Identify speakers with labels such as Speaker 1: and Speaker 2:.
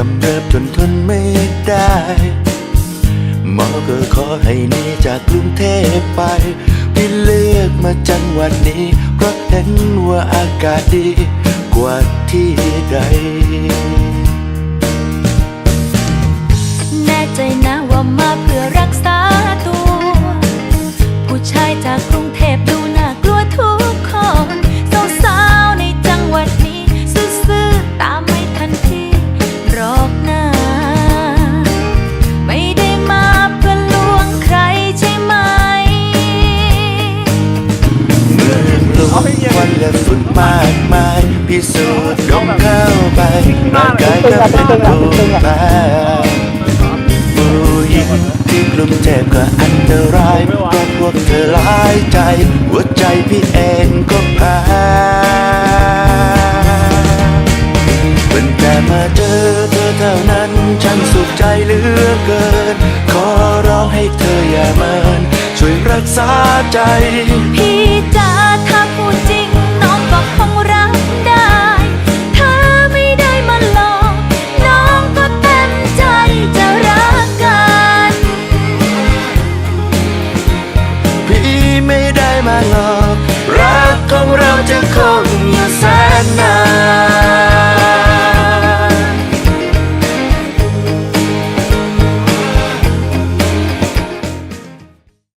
Speaker 1: กำเริบจนทนไม่ได้หมอก็ขอให้หนีจากกรุงเทพไปพี่เลือกมาจังหวัดนี้ เพราะเห็นว่าอากาศดีกว่าที่ใด บฝุ่นมากมายพิสูจน์ดมเข้าไปร่างกายก็เป็นภูมิแพ้ผู้หญิงที่กรุงเทพก็อันตรายเพราะพวกเธอหลายใจ หัวใจพี่เองก็แพ้เป็นแต่มาเจอเธอเท่านั้นฉันสุขใจเหลือเกิน ขอร้องให้เธออย่าเมินช่วยรักษาใจ
Speaker 2: พี่จ๋า พี่ไ